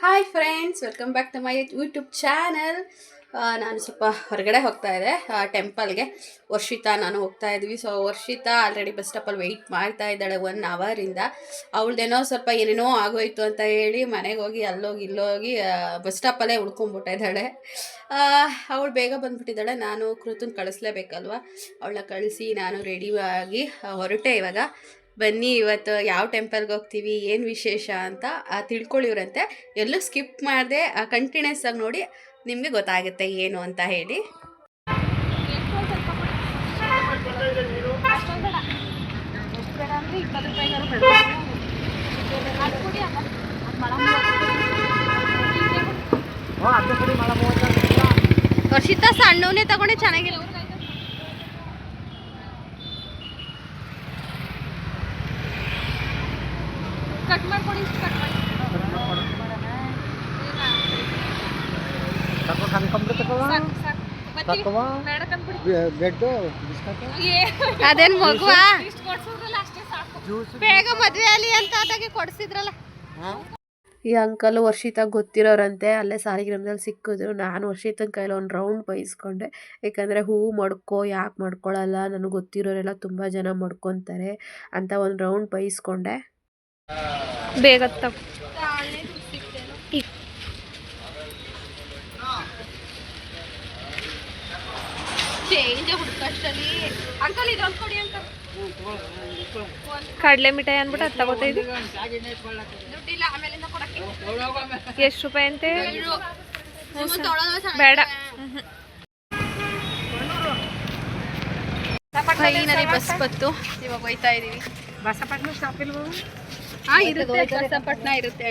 Hi friends welcome back to my YouTube channel ನಾನು ಸ್ವಲ್ಪ ಹೊರಗಡೆ ಹೋಗ್ತಾ ಇದ್ದೆ. ಟೆಂಪಲ್ಗೆ ವರ್ಷಿತಾ, ನಾನು ಹೋಗ್ತಾ ಇದ್ವಿ. ಸೊ ವರ್ಷಿತಾ ಆಲ್ರೆಡಿ ಬಸ್ ಸ್ಟಾಪಲ್ಲಿ ವೆಯ್ಟ್ ಮಾಡ್ತಾ ಇದ್ದಾಳೆ ಒನ್ ಅವರಿಂದ ಅವಳದೇನೋ ಸ್ವಲ್ಪ ಏನೇನೋ ಆಗೋಯ್ತು ಅಂತ ಹೇಳಿ ಮನೆಗೆ ಹೋಗಿ, ಅಲ್ಲೋಗಿ, ಇಲ್ಲೋಗಿ ಬಸ್ ಸ್ಟಾಪಲ್ಲೇ ಉಳ್ಕೊಂಡ್ಬಿಟ್ಟಿದ್ದಾಳೆ ಅವಳು ಬೇಗ ಬಂದುಬಿಟ್ಟಿದ್ದಾಳೆ. ನಾನು ಕೃತನ್ ಕಳಿಸ್ಲೇಬೇಕಲ್ವ? ಅವಳನ್ನ ಕಳಿಸಿ ನಾನು ರೆಡಿ ಆಗಿ ಹೊರಟೆ ಇವಾಗ. ಬನ್ನಿ ಇವತ್ತು ಯಾವ ಟೆಂಪಲ್ಗೆ ಹೋಗ್ತೀವಿ ಏನು ವಿಶೇಷ ಅಂತ ಆ, ತಿಳ್ಕೊಳ್ಳಿವ್ರಂತೆ ಎಲ್ಲೂ ಸ್ಕಿಪ್ ಮಾಡದೆ ಕಂಟಿನ್ಯೂಸ್ ಆಗಿ ನೋಡಿ ನಿಮಗೆ ಗೊತ್ತಾಗುತ್ತೆ ಏನು ಅಂತ ಹೇಳಿ. ವರ್ಷಿತ ಸಣ್ಣವನ್ನೇ ತಗೊಂಡೆ ಚೆನ್ನಾಗಿಲ್ಲ ಕಟ್ ಮಾಡ್ಕೊಡಿ ಇಷ್ಟು ಕಟ್ ಮಾಡಿ ತಕೋ ಖಾಲಿ ಕಂಪ್ಲೀಟ್ ತಕೋ ಸಾಕು ಬ್ರೆಡ್ ಬಿಸ್ಕಟ್ ಅದೇನು ಮಗುವಾ? ಕೊಡ್ಸೋದ್ರಲ್ಲ ಅಷ್ಟೇ ಸಾಕು. ಬೇಗ ಮದ್ವೆ ಅಲ್ಲಿ ಅಂತ ಆದಾಗೆ ಕೊಡಿಸಿದ್ರಲ್ಲ. ಈ ಅಂಕಲ್ ವರ್ಷಿತ ಗೊತ್ತಿರೋರಂತೆ ಅಲ್ಲೇ ಸಾಲಿಗ್ರಾಮದಲ್ಲಿ ಸಿಕ್ಕಿದ್ರು. ನಾನು ವರ್ಷಿತನ ಕೈಲಿ ಒಂದು ರೌಂಡ್ ಬಯಸ್ಕೊಂಡೆ ಯಾಕಂದರೆ ಹೂವು ಮಡ್ಕೋ ಯಾಕೆ ಮಡ್ಕೊಳ್ಳಲ್ಲ ನನಗೆ ಗೊತ್ತಿರೋರೆಲ್ಲ ತುಂಬ ಜನ ಮಡ್ಕೊತಾರೆ ಅಂತ ಒಂದು ರೌಂಡ್ ಬಯಸ್ಕೊಂಡೆ ಬೇಗ ತಗೋ. ಚೇಂಜ್ ಹುಡ್ಕಷ್ಟಲ್ಲಿ ಅಂಕಲ್ ಇದು ಕೊಡಿ ಅಂಕಲ್ ಕಡಲೆ ಮಿಠಾಯಿ ಅನ್ಬಿಟ್ಟು ಅದು ತಗೋತಾ ಇದ್ವಿ ದುಡ್ಡಿಲ್ಲ ಆಮೇಲಿಂದ ಕೊಡಕ್ಕೆ. ಎಷ್ಟು ರೂಪಾಯಿ ಅಂತೆ? ಬೇಡ. ಫೈನಲಿ ಬಸ್ ಬತ್ತು ಇವಾಗ ಹೋಯ್ತಾ ಇದೀವಿ. ಬಸಪಟ್ನ ಸ್ಟಾಪ್ ಇಲ್ವ? ಹಾಂ ಇರುತ್ತೆ. ಬಸಪಟ್ನ ಇರುತ್ತೆ.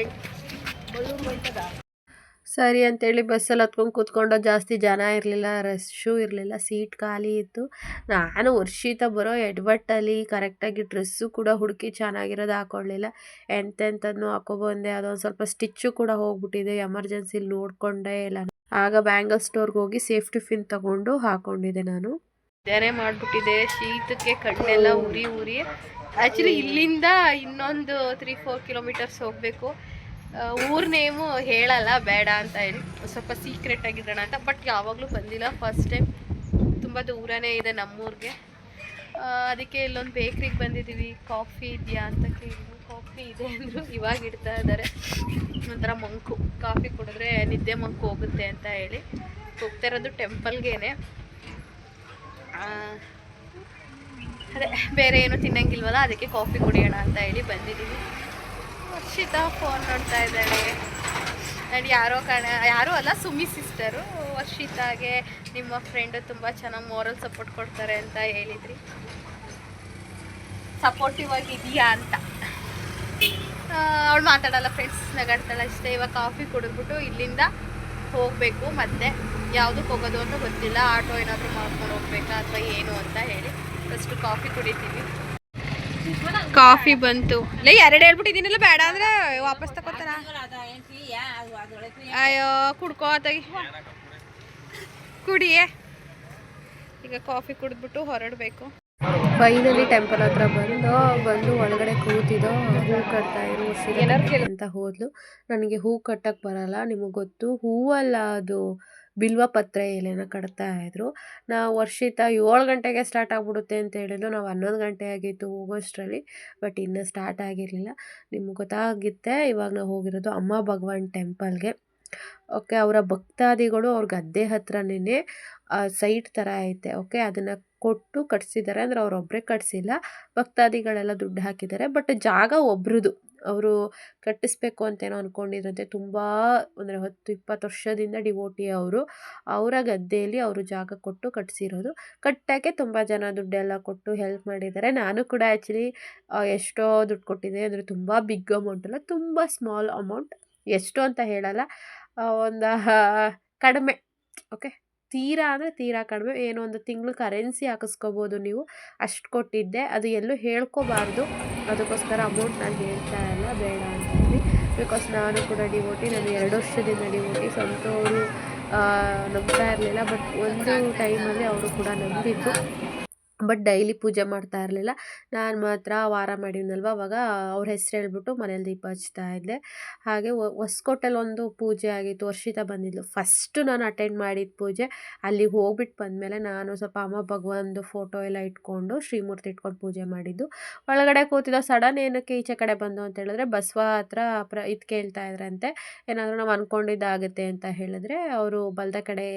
ಸರಿ ಅಂತೇಳಿ ಬಸ್ಸಲ್ಲಿ ಹತ್ಕೊಂಡು ಕೂತ್ಕೊಂಡು ಜಾಸ್ತಿ ಜನ ಇರಲಿಲ್ಲ ರಶ್ಶು ಇರಲಿಲ್ಲ ಸೀಟ್ ಖಾಲಿ ಇತ್ತು. ನಾನು ವರ್ಷಿತ ಬರೋ ಎಡ್ವಟ್ಟಲ್ಲಿ ಕರೆಕ್ಟಾಗಿ ಡ್ರೆಸ್ಸು ಕೂಡ ಹುಡುಕಿ ಚೆನ್ನಾಗಿರೋದು ಹಾಕ್ಕೊಳ್ಳಿಲ್ಲ ಎಂತೆಂಥದ್ದನ್ನು ಹಾಕೋಬಂದೆ ಅದೊಂದು ಸ್ವಲ್ಪ ಸ್ಟಿಚ್ಚು ಕೂಡ ಹೋಗ್ಬಿಟ್ಟಿದೆ ಎಮರ್ಜೆನ್ಸಿಲಿ ನೋಡಿಕೊಂಡೇ ಇಲ್ಲ ಆಗ ಬ್ಯಾಂಗಲ್ ಸ್ಟೋರ್ಗೆ ಹೋಗಿ ಸೇಫ್ಟಿ ಪಿನ್ ತಗೊಂಡು ಹಾಕ್ಕೊಂಡಿದ್ದೆ ನಾನು. ಬೇರೆ ಮಾಡಿಬಿಟ್ಟಿದೆ ಶೀತಕ್ಕೆ ಕಣ್ಣೆಲ್ಲ ಉರಿ ಉರಿ. ಆ್ಯಕ್ಚುಲಿ ಇಲ್ಲಿಂದ ಇನ್ನೊಂದು ತ್ರೀ ಫೋರ್ ಕಿಲೋಮೀಟರ್ಸ್ ಹೋಗಬೇಕು. ಊರ್ ನೇಮು ಹೇಳಲ್ಲ, ಬೇಡ ಅಂತ ಹೇಳಿ. ಸ್ವಲ್ಪ ಸೀಕ್ರೆಟ್ ಆಗಿರೋಣ ಅಂತ ಬಟ್ ಯಾವಾಗಲೂ ಬಂದಿಲ್ಲ. ಫಸ್ಟ್ ಟೈಮ್ ತುಂಬ ದೂರನೇ ಇದೆ ನಮ್ಮೂರಿಗೆ. ಅದಕ್ಕೆ ಇಲ್ಲೊಂದು ಬೇಕ್ರಿಗೆ ಬಂದಿದ್ದೀವಿ ಕಾಫಿ ಇದೆಯಾ ಅಂತ ಕೇಳಿದ್ರು. ಕಾಫಿ ಇದೆ ಅಂದರು, ಇವಾಗ ಇಡ್ತಾ ಇದ್ದಾರೆ ಒಂಥರ ಮಂಕು. ಕಾಫಿ ಕುಡಿದ್ರೆ ನಿದ್ದೆ ಮಂಕು ಹೋಗುತ್ತೆ ಅಂತ ಹೇಳಿ. ಹೋಗ್ತಾ ಇರೋದು ಟೆಂಪಲ್ಗೇನೆ ಅದೇ, ಬೇರೆ ಏನು ತಿನ್ನಂಗಿಲ್ವಲ್ಲ, ಅದಕ್ಕೆ ಕಾಫಿ ಕುಡಿಯೋಣ ಅಂತ ಹೇಳಿ ಬಂದಿದ್ದೀವಿ ವರ್ಷಿತಾ ಫೋನ್ ನೋಡ್ತಾ ಇದ್ದಾಳೆ. ಆ್ಯಂಡ್ ಯಾರೋ ಕಣ, ಯಾರೂ ಅಲ್ಲ, ಸುಮಿ ಸಿಸ್ಟರು ವರ್ಷಿತಾಗೆ ನಿಮ್ಮ ಫ್ರೆಂಡು ತುಂಬ ಚೆನ್ನಾಗಿ ಮೋರಲ್ ಸಪೋರ್ಟ್ ಕೊಡ್ತಾರೆ ಅಂತ ಹೇಳಿದ್ರಿ. ಸಪೋರ್ಟಿವ್ ಆಗಿದೆಯಾ ಅಂತ. ಅವಳು ಮಾತಾಡಲ್ಲ ಫ್ರೆಂಡ್ಸ್ ನಗಾಡ್ತಾಳೆ ಅಷ್ಟೇ. ಇವಾಗ ಕಾಫಿ ಕುಡಿದ್ಬಿಟ್ಟು ಇಲ್ಲಿಂದ ಹೋಗಬೇಕು ಮತ್ತೆ ಯಾವುದಕ್ಕೆ ಹೋಗೋದು ಅಂತ ಗೊತ್ತಿಲ್ಲ. ಆಟೋ ಏನಾದರೂ ಮಾಡ್ಕೊಂಡು ಹೋಗ್ಬೇಕಾ ಅಥವಾ ಏನು ಅಂತ ಹೇಳಿ. ಫಸ್ಟು ಕಾಫಿ ಕುಡಿತೀವಿ. ಕಾಫಿ ಬಂತು. ಲೇ ಎರಡು ಹೇಳ್ಬಿಟ್ಟಿದ್ದೀನಲ್ಲ ಬೇಡ ಅಂದ್ರೆ ವಾಪಸ್ ತಗೋತಾನ ಅಯ್ಯೋ ಕುಡ್ಕೋ ತೆಗಿ ಕುಡಿಯೇ. ಈಗ ಕಾಫಿ ಕುಡಿದ್ಬಿಟ್ಟು ಹೊರಡಬೇಕು. ಫೈನಲಿ ಟೆಂಪಲ್ ಹತ್ರ ಬಂದು ಬಂದು ಒಳಗಡೆ ಕೂತಿದ್ದೋ ಹೂ ಕಟ್ತಾ ಇರೋ ಅಂತ ಹೋದ್ಲು. ನನಗೆ ಹೂ ಕಟ್ಟಕ್ಕೆ ಬರಲ್ಲ ನಿಮಗೆ ಗೊತ್ತು? ಹೂವಲ್ಲ ಅದು. ಬಿಲ್ವ ಪತ್ರೆ ಎಲೆನ ಕಟ್ತಾ ಇದ್ದರು ನಾವು ವರ್ಷಿತ ಏಳು ಗಂಟೆಗೆ ಸ್ಟಾರ್ಟ್ ಆಗಿಬಿಡುತ್ತೆ ಅಂತ ಹೇಳಿದ್ರು. ನಾವು ಹನ್ನೊಂದು ಗಂಟೆ ಆಗಿತ್ತು ಹೋಗೋಷ್ಟರಲ್ಲಿ ಬಟ್ ಇನ್ನೂ ಸ್ಟಾರ್ಟ್ ಆಗಿರಲಿಲ್ಲ. ನಿಮ್ಗೆ ಗೊತ್ತಾಗುತ್ತೆ, ಇವಾಗ ನಾವು ಹೋಗಿರೋದು ಅಮ್ಮ ಭಗವಾನ್ ಟೆಂಪಲ್ಗೆ ಓಕೆ ಅವರ ಭಕ್ತಾದಿಗಳು ಅವ್ರ ಗದ್ದೆ ಹತ್ರನೇ ಸೈಟ್ ಥರ ಐತೆ. ಓಕೆ ಅದನ್ನು ಕೊಟ್ಟು ಕಟ್ಸಿದ್ದಾರೆ. ಅಂದರೆ ಅವರೊಬ್ಬರೇ ಕಟ್ಸಿಲ್ಲ. ಭಕ್ತಾದಿಗಳೆಲ್ಲ ದುಡ್ಡು ಹಾಕಿದ್ದಾರೆ. ಬಟ್ ಜಾಗ ಒಬ್ರದ್ದು ಅವರು ಕಟ್ಟಿಸ್ಬೇಕು ಅಂತೇನೋ ಅಂದ್ಕೊಂಡಿದ್ರಂತೆ ತುಂಬ ಅಂದರೆ ಹತ್ತು, ಇಪ್ಪತ್ತು ವರ್ಷದಿಂದ ಡಿವೋಟಿ ಅವರು. ಅವರ ಗದ್ದೆಯಲ್ಲಿ ಅವರು ಜಾಗ ಕೊಟ್ಟು ಕಟ್ಟಿಸಿರೋದು ಕಟ್ಟೋಕ್ಕೆ ತುಂಬ ಜನ ದುಡ್ಡೆಲ್ಲ ಕೊಟ್ಟು ಹೆಲ್ಪ್ ಮಾಡಿದ್ದಾರೆ. ನಾನು ಕೂಡ ಆ್ಯಕ್ಚುಲಿ ಎಷ್ಟೋ ದುಡ್ಡು ಕೊಟ್ಟಿದ್ದೆ. ಅಂದರೆ ತುಂಬ ಬಿಗ್ ಅಮೌಂಟ್ ಅಲ್ಲ, ತುಂಬ ಸ್ಮಾಲ್ ಅಮೌಂಟ್ ಎಷ್ಟು ಅಂತ ಹೇಳಲ್ಲ. ಒಂದು, ಕಡಿಮೆ ಓಕೆ ತೀರಾ ಅಂದರೆ ತೀರಾ ಕಡಿಮೆ. ಏನೋ ಒಂದು ತಿಂಗಳು ಕರೆನ್ಸಿ ಹಾಕಿಸ್ಕೋಬೋದು ನೀವು. ಅಷ್ಟು ಕೊಟ್ಟಿದ್ದೆ. ಅದು ಎಲ್ಲೂ ಹೇಳ್ಕೋಬಾರ್ದು. ಅದಕ್ಕೋಸ್ಕರ ಅಮೌಂಟ್ ನಾನು ಹೇಳ್ತಾ ಇಲ್ಲ. ಬೇಡ ಅಂತ ಹೇಳಿ. ಬಿಕಾಸ್ ನಾನು ಕೂಡ ಡಿವೋಟಿ ನಾನು ಎರಡು ವರ್ಷದಿಂದ ಡಿವೋಟಿ ಸ್ವಂತವರು ನಂಬ್ತಾ ಇರಲಿಲ್ಲ. ಬಟ್ ಒಂದು ಟೈಮಲ್ಲಿ ಅವರು ಕೂಡ ನಂಬಿದ್ದು ಬಟ್ ಡೈಲಿ ಪೂಜೆ ಮಾಡ್ತಾ ಇರಲಿಲ್ಲ. ನಾನು ಮಾತ್ರ ವಾರ ಮಾಡಿದ್ನಲ್ವ? ಅವಾಗ ಅವ್ರ ಹೆಸ್ರು ಹೇಳ್ಬಿಟ್ಟು ಮನೇಲಿ ದೀಪ ಹಚ್ತಾ ಇದ್ದೆ. ಹಾಗೆ ಹೊಸ್ಕೋಟೆಲ್ ಒಂದು ಪೂಜೆ ಆಗಿತ್ತು. ವರ್ಷಿತ ಬಂದಿದ್ಲು. ಫಸ್ಟು ನಾನು ಅಟೆಂಡ್ ಮಾಡಿದ ಪೂಜೆ. ಅಲ್ಲಿಗೆ ಹೋಗ್ಬಿಟ್ಟು ಬಂದಮೇಲೆ ನಾನು ಸ್ವಲ್ಪ ಅಮ್ಮ, ಭಗವಂದು ಫೋಟೋ ಎಲ್ಲ ಇಟ್ಕೊಂಡು ಶ್ರೀಮೂರ್ತಿ ಇಟ್ಕೊಂಡು ಪೂಜೆ ಮಾಡಿದ್ದು. ಒಳಗಡೆ ಕೂತಿದ್ದ ಸಡನ್ ಏನಕ್ಕೆ ಈಚೆ ಕಡೆ ಬಂದು ಅಂತ ಹೇಳಿದ್ರೆ, ಬಸವ ಹತ್ರ ಪ್ರ, ಇದು ಕೇಳ್ತಾ ಇದ್ರಂತೆ. ಏನಾದರೂ ನಾವು ಅಂದ್ಕೊಂಡಿದ್ದಾಗುತ್ತೆ ಅಂತ ಹೇಳಿದ್ರೆ, ಅವರು ಬಲ್ದ ಕಡೆ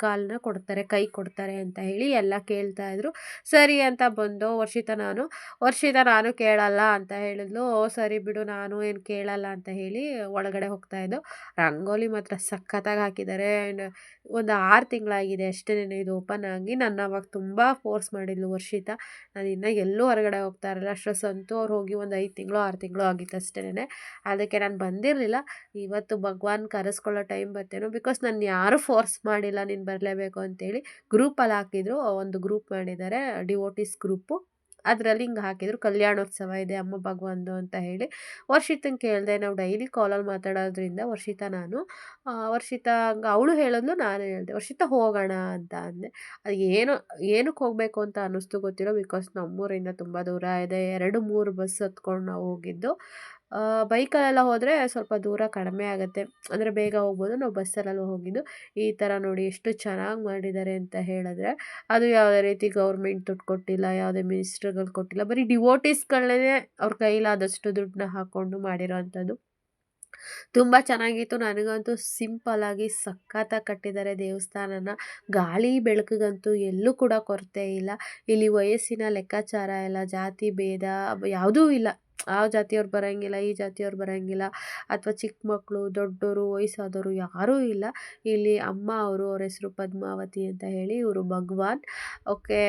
ಕಾಲನ್ನ ಕೊಡ್ತಾರೆ ಕೈ ಕೊಡ್ತಾರೆ ಅಂತ ಹೇಳಿ ಎಲ್ಲ ಕೇಳ್ತಾ ಇದ್ರು. ಸರಿ ಅಂತ ಬಂದು ವರ್ಷಿತ ನಾನು ವರ್ಷಿತ ನಾನು ಕೇಳಲ್ಲ ಅಂತ ಹೇಳಿದ್ಲು. "ಓ, ಸರಿ ಬಿಡು ನಾನು ಏನು ಕೇಳಲ್ಲ ಅಂತ ಹೇಳಿ ಒಳಗಡೆ ಹೋಗ್ತಾ ಇದ್ದು. ರಂಗೋಲಿ ಮಾತ್ರ ಸಖತ್ತಾಗಿ ಹಾಕಿದ್ದಾರೆ. ಆ್ಯಂಡ್ ಒಂದು ಆರು ತಿಂಗಳಾಗಿದೆ ಅಷ್ಟೇ ಇದು ಓಪನ್ ಆಗಿ. ನಾನು ಅವಾಗ ತುಂಬ ಫೋರ್ಸ್ ಮಾಡಿದ್ಲು ವರ್ಷಿತ. ನಾನು ಇನ್ನೂ ಎಲ್ಲೂ ಹೊರಗಡೆ ಹೋಗ್ತಾ ಇರಲಿಲ್ಲ. ಅಷ್ಟೊಸ್ ಅಂತೂ ಅವ್ರು ಹೋಗಿ ಒಂದು ಐದು ತಿಂಗಳು, ಆರು ತಿಂಗಳು ಆಗಿತ್ತು ಅಷ್ಟೇ ಅದಕ್ಕೆ ನಾನು ಬಂದಿರಲಿಲ್ಲ. ಇವತ್ತು ಭಗವಾನ್ ಕರೆಸ್ಕೊಳ್ಳೋ ಟೈಮ್ ಬರ್ತೇನೋ ಬಿಕಾಸ್ ನಾನು ಯಾರೂ ಫೋರ್ಸ್ ಮಾಡಿಲ್ಲ ನೀನು ಬರಲೇಬೇಕು ಅಂತೇಳಿ ಗ್ರೂಪಲ್ಲಿ ಹಾಕಿದ್ರು. ಒಂದು ಗ್ರೂಪ್ ಮಾಡಿದ್ದಾರೆ ಡಿವೋಟಿಸ್ ಗ್ರೂಪು ಅದರಲ್ಲಿ ಹಿಂಗೆ ಹಾಕಿದ್ರು, ಕಲ್ಯಾಣೋತ್ಸವ ಇದೆ ಅಮ್ಮ ಭಗವಂದು ಅಂತ ಹೇಳಿ. ವರ್ಷಿತಂಗೆ ಕೇಳಿದೆ, ನಾವು ಡೈಲಿ ಕಾಲಲ್ಲಿ ಮಾತಾಡೋದ್ರಿಂದ ವರ್ಷಿತ ನಾನು ವರ್ಷಿತಾ ವರ್ಷಿತ ಅವಳು ಹೇಳೋದು ನಾನು ಹೇಳಿದೆ, ವರ್ಷಿತ ಹೋಗೋಣ ಅಂತ ಅಂದೆ. ಅದು ಏನು, ಏನಕ್ಕೆ ಹೋಗಬೇಕು ಅಂತ ಅನ್ನಿಸ್ತು ಗೊತ್ತಿಲ್ಲ ಬಿಕಾಸ್ ನಮ್ಮೂರಿಂದ ತುಂಬ ದೂರ ಇದೆ. ಎರಡು, ಮೂರು ಬಸ್ ಹತ್ಕೊಂಡು ನಾವು ಹೋಗಿದ್ದು. ಬೈಕಲ್ಲೆಲ್ಲ ಹೋದರೆ ಸ್ವಲ್ಪ ದೂರ ಕಡಿಮೆ ಆಗುತ್ತೆ. ಅಂದರೆ ಬೇಗ ಹೋಗ್ಬೋದು, ನಾವು ಬಸ್ಸಲ್ಲೆಲ್ಲ ಹೋಗಿದ್ದು. ಈ ಥರ ನೋಡಿ ಎಷ್ಟು ಚೆನ್ನಾಗಿ ಮಾಡಿದ್ದಾರೆ ಅಂತ ಹೇಳಿದ್ರೆ, ಅದು ಯಾವುದೇ ರೀತಿ ಗೌರ್ಮೆಂಟ್ ದುಡ್ಡು ಕೊಟ್ಟಿಲ್ಲ, ಯಾವುದೇ ಮಿನಿಸ್ಟ್ರುಗಳು ಕೊಟ್ಟಿಲ್ಲ, ಬರೀ ಡಿವೋಟೀಸ್ಗಳನ್ನೇ ಅವ್ರ ಕೈಲಾದಷ್ಟು ದುಡ್ಡನ್ನ ಹಾಕ್ಕೊಂಡು ಮಾಡಿರೋ ಅಂಥದ್ದು ತುಂಬ ಚೆನ್ನಾಗಿತ್ತು. ನನಗಂತೂ ಸಿಂಪಲ್ಲಾಗಿ ಸಖತ್ತಾಗಿ ಕಟ್ಟಿದ್ದಾರೆ ದೇವಸ್ಥಾನನ. ಗಾಳಿ ಬೆಳಕಿಗಂತೂ ಎಲ್ಲೂ ಕೂಡ ಕೊರತೆ ಇಲ್ಲ. ಇಲ್ಲಿ ವಯಸ್ಸಿನ ಲೆಕ್ಕಾಚಾರ ಇಲ್ಲ ಜಾತಿ, ಭೇದ, ಯಾವುದೂ ಇಲ್ಲ. ಆ ಜಾತಿಯವ್ರು ಬರೋಂಗಿಲ್ಲ, ಈ ಜಾತಿಯವ್ರು ಬರೋಂಗಿಲ್ಲ ಅಥವಾ ಚಿಕ್ಕ ಮಕ್ಕಳು ದೊಡ್ಡವರು ವಯಸ್ಸಾದವರು ಯಾರೂ ಇಲ್ಲ. ಇಲ್ಲಿ ಅಮ್ಮ ಅವರು ಅವ್ರ ಹೆಸರು ಪದ್ಮಾವತಿ ಅಂತ ಹೇಳಿ ಇವರು ಭಗವಾನ್. ಓಕೆ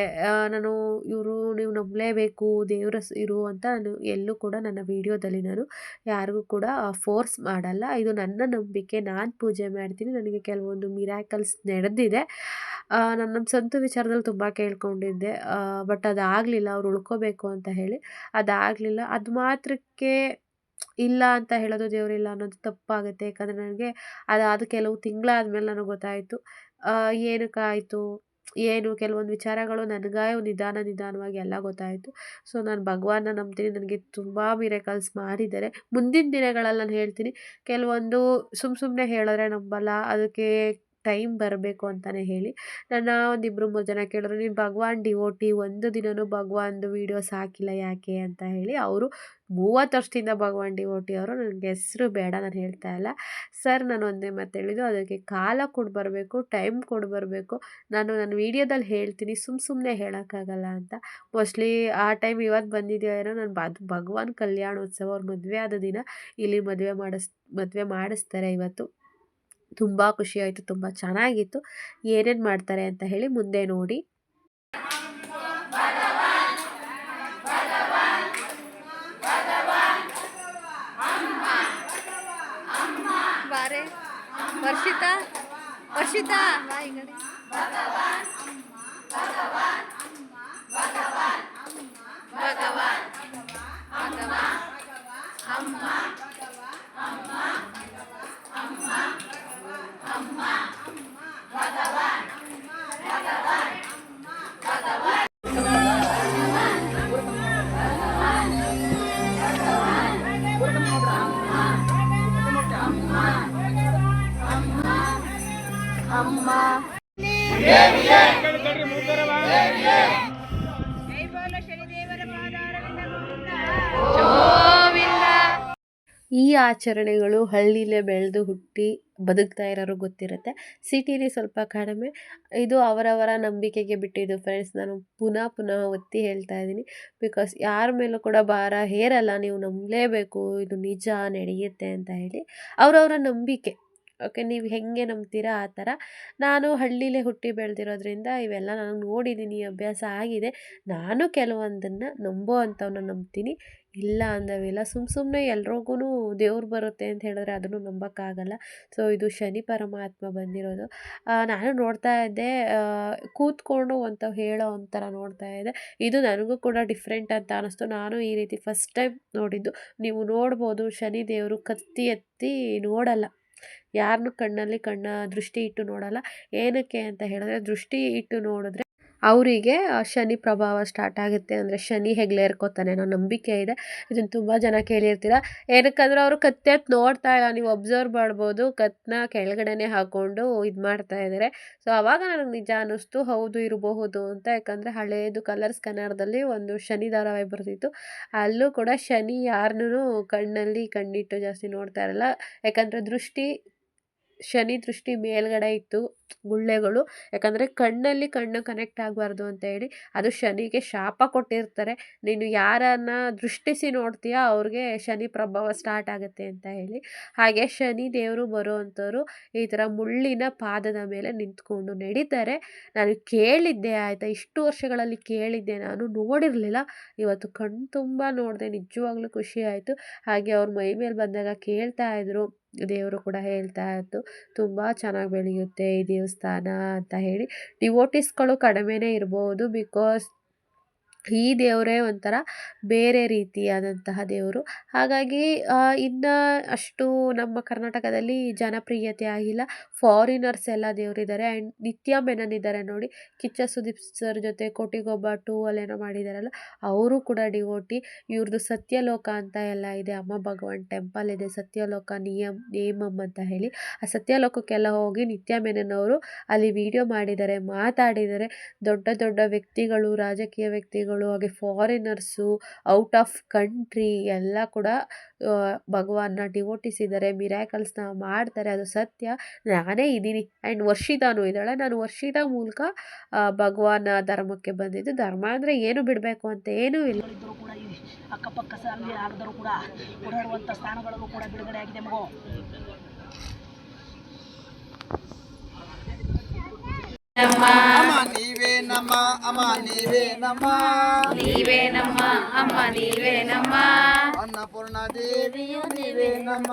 ನಾನು ಇವರು ನೀವು ನಂಬಲೇಬೇಕು, ದೇವರ ಇರು ಅಂತ ನಾನು ಎಲ್ಲೂ ಕೂಡ ನನ್ನ ವಿಡಿಯೋದಲ್ಲಿ ನಾನು ಯಾರಿಗೂ ಕೂಡ ಫೋರ್ಸ್ ಮಾಡಲ್ಲ. ಇದು ನನ್ನ ನಂಬಿಕೆ, ನಾನು ಪೂಜೆ ಮಾಡ್ತೀನಿ. ನನಗೆ ಕೆಲವೊಂದು ಮಿರಾಕಲ್ಸ್ ನಡೆದಿದೆ. ನಾನು ಸ್ವಂತ ವಿಚಾರದಲ್ಲಿ ತುಂಬ ಕೇಳ್ಕೊಂಡಿದ್ದೆ. ಬಟ್ ಅದಾಗಲಿಲ್ಲ, ಅವ್ರು ಉಳ್ಕೋಬೇಕು ಅಂತ ಹೇಳಿ. ಅದಾಗಲಿಲ್ಲ. ಅದು ಮಾತ್ರಕ್ಕೆ ಇಲ್ಲ ಅಂತ ಹೇಳೋದು ದೇವರಿಲ್ಲ ಅನ್ನೋದು ತಪ್ಪಾಗುತ್ತೆ. ಯಾಕಂದರೆ ನನಗೆ ಅದಾದ ಕೆಲವು ತಿಂಗಳಾದ್ಮೇಲೆ ನನಗೆ ಗೊತ್ತಾಯಿತು. ಏನಕ್ಕಾಯಿತು ಏನು? ಕೆಲವೊಂದು ವಿಚಾರಗಳು ನನಗೇ ನಿಧಾನ ನಿಧಾನವಾಗಿ ಎಲ್ಲ ಗೊತ್ತಾಯಿತು. ಸೊ ನಾನು ಭಗವಾನ ನಂಬ್ತೀನಿ. ನನಗೆ ತುಂಬ ಮಿರಕಲ್ಸ್ ಮಾಡಿದ್ದಾರೆ. ಮುಂದಿನ ದಿನಗಳಲ್ಲಿ ನಾನು ಹೇಳ್ತೀನಿ. ಕೆಲವೊಂದು ಸುಮ್ಮ ಸುಮ್ಮನೆ ಹೇಳಿದ್ರೆ ನಂಬಲ್ಲ. ಅದಕ್ಕೆ ಟೈಮ್ ಬರಬೇಕು ಅಂತಲೇ ಹೇಳಿ. ನನ್ನ ಒಂದು ಇಬ್ಬರು ಮೂರು ಜನ ಕೇಳಿದ್ರು, ನೀನು ಭಗವಾನ್ ಡಿವೋಟಿ, ಒಂದು ದಿನವೂ ಭಗವಾನ್ದು ವೀಡಿಯೋಸ್ ಹಾಕಿಲ್ಲ ಯಾಕೆ? ಅಂತ ಹೇಳಿ. ಅವರು ಮೂವತ್ತು ವರ್ಷದಿಂದ ಭಗವಾನ್ ಡಿವೋಟಿ ಅವರು. ನನಗೆ ಹೆಸರು ಬೇಡ, ನಾನು ಹೇಳ್ತಾ ಇಲ್ಲ. ಸರ್, ನಾನು ಒಂದೇ ಮಾತು ಹೇಳಿದ್ದು, ಅದಕ್ಕೆ ಕಾಲ ಕೊಡು ಬರಬೇಕು, ಟೈಮ್ ಕೊಡು ಬರಬೇಕು. ನಾನು ನನ್ನ ವೀಡಿಯೋದಲ್ಲಿ ಹೇಳ್ತೀನಿ ಸುಮ್ಮ ಸುಮ್ಮನೆ ಹೇಳೋಕ್ಕಾಗಲ್ಲ ಅಂತ. ಮೋಸ್ಟ್ಲಿ ಆ ಟೈಮ್ ಇವತ್ತು ಬಂದಿದೆಯೋ ಏನೋ, ನಾನು ಅದು ಭಗವಾನ್ ಕಲ್ಯಾಣೋತ್ಸವ ಅವ್ರ ಮದುವೆ ಆದ ದಿನ ಇಲ್ಲಿ ಮದುವೆ ಮಾಡಿಸ್, ಮದುವೆ ಮಾಡಿಸ್ತಾರೆ ಇವತ್ತು. ತುಂಬ ಖುಷಿ ಆಯಿತು ತುಂಬ ಚೆನ್ನಾಗಿತ್ತು. ಏನೇನು ಮಾಡ್ತಾರೆ ಅಂತ ಹೇಳಿ ಮುಂದೆ ನೋಡಿ. ವರ್ಷಿತ? ವರ್ಷಿತ? ಈ ಆಚರಣೆಗಳು ಹಳ್ಳಿಲೇ ಬೆಳೆದು ಹುಟ್ಟಿ ಬದುಕ್ತಾ ಇರೋರು ಗೊತ್ತಿರುತ್ತೆ. ಸಿಟಿಲಿ ಸ್ವಲ್ಪ ಕಡಿಮೆ. ಇದು ಅವರವರ ನಂಬಿಕೆಗೆ ಬಿಟ್ಟಿದ್ದು ಫ್ರೆಂಡ್ಸ್ ನಾನು ಪುನಃ ಪುನಃ ಒತ್ತಿ ಹೇಳ್ತಾ ಇದ್ದೀನಿ. ಬಿಕಾಸ್ ಯಾರ ಮೇಲೂ ಕೂಡ ಭಾರ ಹೇರಲ್ಲ. ನೀವು ನಂಬಲೇಬೇಕು. ಇದು ನಿಜ, ನಡೆಯುತ್ತೆ ಅಂತ ಹೇಳಿ. ಅವರವರ ನಂಬಿಕೆ. ಓಕೆ, ನೀವು ಹೇಗೆ ನಂಬ್ತೀರಾ ಆ ಥರ. ನಾನು ಹಳ್ಳಿಲೇ ಹುಟ್ಟಿ ಬೆಳೆದಿರೋದ್ರಿಂದ ಇವೆಲ್ಲ ನಾನು ನೋಡಿದ್ದೀನಿ ಅಭ್ಯಾಸ ಆಗಿದೆ. ನಾನು ಕೆಲವೊಂದನ್ನು ನಂಬೋ ಅಂಥವನ್ನ ನಂಬ್ತೀನಿ. ಇಲ್ಲ ಅಂದವಿಲ್ಲ ಸುಮ್ಮ ಸುಮ್ಮನೆ ಎಲ್ರಿಗೂ ದೇವ್ರು ಬರುತ್ತೆ ಅಂತ ಹೇಳಿದ್ರೆ ಅದನ್ನು ನಂಬೋಕ್ಕಾಗಲ್ಲ. ಸೊ, ಇದು ಶನಿ ಪರಮಾತ್ಮ ಬಂದಿರೋದು. ನಾನು ನೋಡ್ತಾ ಇದ್ದೆ ಕೂತ್ಕೊಂಡು ಅಂತ ಹೇಳೋ ಒಂಥರ ನೋಡ್ತಾ ಇದ್ದೆ. ಇದು ನನಗೂ ಕೂಡ ಡಿಫ್ರೆಂಟ್ ಅಂತ ಅನ್ನಿಸ್ತು ನಾನು ಈ ರೀತಿ ಫಸ್ಟ್ ಟೈಮ್ ನೋಡಿದ್ದು. ನೀವು ನೋಡ್ಬೋದು, ಶನಿ ದೇವರು ಕತ್ತಿ ಎತ್ತಿ ನೋಡಲ್ಲ. ಯಾರನ್ನೂ ಕಣ್ಣಲ್ಲಿ ಕಣ್ಣ ದೃಷ್ಟಿ ಇಟ್ಟು ನೋಡಲ್ಲ. ಏನಕ್ಕೆ ಅಂತ ಹೇಳಿದ್ರೆ ದೃಷ್ಟಿ ಇಟ್ಟು ನೋಡಿದ್ರೆ ಅವರಿಗೆ ಶನಿ ಪ್ರಭಾವ ಸ್ಟಾರ್ಟ್ ಆಗುತ್ತೆ ಅಂದರೆ ಶನಿ ಹೆಗ್ಲೆ ಇರ್ಕೋತಾನೆ ಅನ್ನೋ ನಂಬಿಕೆ ಇದೆ. ಇದನ್ನು ತುಂಬ ಜನ ಕೇಳಿರ್ತೀರ. ಏನಕ್ಕಂದ್ರೆ ಅವರು ಕತ್ತೆ ನೋಡ್ತಾ ಇಲ್ಲ, ನೀವು ಅಬ್ಸರ್ವ್ ಮಾಡ್ಬೋದು ಕತ್ತನ್ನ ಕೆಳಗಡೆನೆ ಹಾಕ್ಕೊಂಡು ಇದು ಮಾಡ್ತಾ ಇದ್ದಾರೆ ಸೊ ಆವಾಗ ನನಗೆ ನಿಜ ಅನ್ನಿಸ್ತು, ಹೌದು ಇರಬಹುದು ಅಂತ. ಯಾಕಂದರೆ ಹಳೆಯದು ಕಲರ್ಸ್ ಕನ್ನಡದಲ್ಲಿ ಒಂದು ಶನಿ ಧಾರಾವಾಹಿ ಬರ್ತಿತ್ತು. ಅಲ್ಲೂ ಕೂಡ ಶನಿ ಯಾರನ್ನೂ ಕಣ್ಣಲ್ಲಿ ಕಣ್ಣಿಟ್ಟು ಜಾಸ್ತಿ ನೋಡ್ತಾ ಇರಲ್ಲ. ಯಾಕಂದರೆ ದೃಷ್ಟಿ ಶನಿ ದೃಷ್ಟಿ ಮೇಲ್ಗಡೆ ಇತ್ತು, ಗುಳ್ಳೆಗಳು. ಯಾಕಂದರೆ ಕಣ್ಣಲ್ಲಿ ಕಣ್ಣು ಕನೆಕ್ಟ್ ಆಗಬಾರ್ದು ಅಂತ ಹೇಳಿ ಅದು ಶನಿಗೆ ಶಾಪ ಕೊಟ್ಟಿರ್ತಾರೆ. ನೀನು ಯಾರನ್ನ ದೃಷ್ಟಿಸಿ ನೋಡ್ತೀಯಾ ಅವ್ರಿಗೆ ಶನಿ ಪ್ರಭಾವ ಸ್ಟಾರ್ಟ್ ಆಗುತ್ತೆ ಅಂತ ಹೇಳಿ. ಹಾಗೆ ಶನಿ ದೇವರು ಬರುವಂಥವ್ರು ಈ ಥರ ಮುಳ್ಳಿನ ಪಾದದ ಮೇಲೆ ನಿಂತ್ಕೊಂಡು ನಡೀತಾರೆ. ನಾನು ಕೇಳಿದ್ದೆ ಆಯಿತಾ, ಇಷ್ಟು ವರ್ಷಗಳಲ್ಲಿ ಕೇಳಿದ್ದೆ, ನಾನು ನೋಡಿರಲಿಲ್ಲ. ಇವತ್ತು ಕಣ್ಣು ತುಂಬ ನೋಡಿದೆ, ನಿಜವಾಗ್ಲೂ ಖುಷಿ ಆಯಿತು. ಹಾಗೆ ಅವ್ರ ಮೈ ಮೇಲೆ ಬಂದಾಗ ಕೇಳ್ತಾ ಇದ್ರು ದೇವರು ಕೂಡ ಹೇಳ್ತಾ ಇತ್ತು, ತುಂಬ ಚೆನ್ನಾಗಿ ಬೆಳೆಯುತ್ತೆ ಈ ದೇವಸ್ಥಾನ ಅಂತ ಹೇಳಿ. ಡಿವೋಟಿಸ್ಗಳು ಕಡಿಮೆನೇ ಇರ್ಬೋದು, ಬಿಕಾಸ್ ಈ ದೇವರೇ ಒಂಥರ ಬೇರೆ ರೀತಿಯಾದಂತಹ ದೇವರು. ಹಾಗಾಗಿ ಇನ್ನು ಅಷ್ಟು ನಮ್ಮ ಕರ್ನಾಟಕದಲ್ಲಿ ಜನಪ್ರಿಯತೆ ಆಗಿಲ್ಲ. ಫಾರಿನರ್ಸ್ ಎಲ್ಲ ದೇವರಿದ್ದಾರೆ. ಆ್ಯಂಡ್ ನಿತ್ಯ ಮೆನನ್ ಇದ್ದಾರೆ ನೋಡಿ. ಕಿಚ್ಚ ಸುದೀಪ್ ಸರ್ ಜೊತೆ ಕೋಟಿಗೊಬ್ಬ ಟೂ ಅಲ್ಲೇನೋ ಮಾಡಿದಾರಲ್ಲ, ಅವರು ಕೂಡ ಡಿವೋಟಿ. ಇವ್ರದ್ದು ಸತ್ಯಲೋಕ ಅಂತ ಎಲ್ಲ ಇದೆ. ಅಮ್ಮ ಭಗವಾನ್ ಟೆಂಪಲ್ ಇದೆ. ಸತ್ಯಲೋಕ ನಿಯಮ್, ನೇಮಮ್ ಅಂತ ಹೇಳಿ. ಆ ಸತ್ಯಲೋಕಕ್ಕೆಲ್ಲ ಹೋಗಿ ನಿತ್ಯ ಮೆನನ್ ಅವರು ಅಲ್ಲಿ ವಿಡಿಯೋ ಮಾಡಿದ್ದಾರೆ, ಮಾತಾಡಿದ್ದಾರೆ. ದೊಡ್ಡ ದೊಡ್ಡ ವ್ಯಕ್ತಿಗಳು, ರಾಜಕೀಯ ವ್ಯಕ್ತಿಗಳು ಹಾಗೆ ಫಾರಿನರ್ಸು ಔಟ್ ಆಫ್ ಕಂಟ್ರಿ ಎಲ್ಲ ಕೂಡ ಭಗವಾನ್ನ ಡಿವೋಟಿಸಿದ್ದಾರೆ ಮಿರಾಕಲ್ಸ್ನ ಮಾಡ್ತಾರೆ, ಅದು ಸತ್ಯ. ನಾನೇ ಇದ್ದೀನಿ. ಆ್ಯಂಡ್ ವರ್ಷಿತಾನೂ ಇದ್ದಾಳೆ. ನಾನು ವರ್ಷಿತ ಮೂಲಕ ಭಗವಾನ್ ಧರ್ಮಕ್ಕೆ ಬಂದಿದ್ದು. ಧರ್ಮ ಅಂದರೆ ಏನು ಬಿಡಬೇಕು ಅಂತ ಏನೂ ಇಲ್ಲ. ಕೂಡ ಅಕ್ಕಪಕ್ಕ ಅಲ್ಲಿ ಆಗದರೂ ಕೂಡ ಓಡಾಡುವಂಥ ಸ್ಥಾನಗಳಲ್ಲೂ ಕೂಡ ಬಿಡುಗಡೆ ಆಗಿದೆ ಮಗು. ಅಮ್ಮ ನೀವೇ ನಮ್ಮ ಅಮ್ಮ ನೀವೇ ನಮ್ಮ ನೀವೇ ನಮ್ಮ ಅಮ್ಮ ನೀವೇ ನಮ್ಮ ಅನ್ನಪೂರ್ಣ ದೇವಿಯು ನೀವೇ ನಮ್ಮ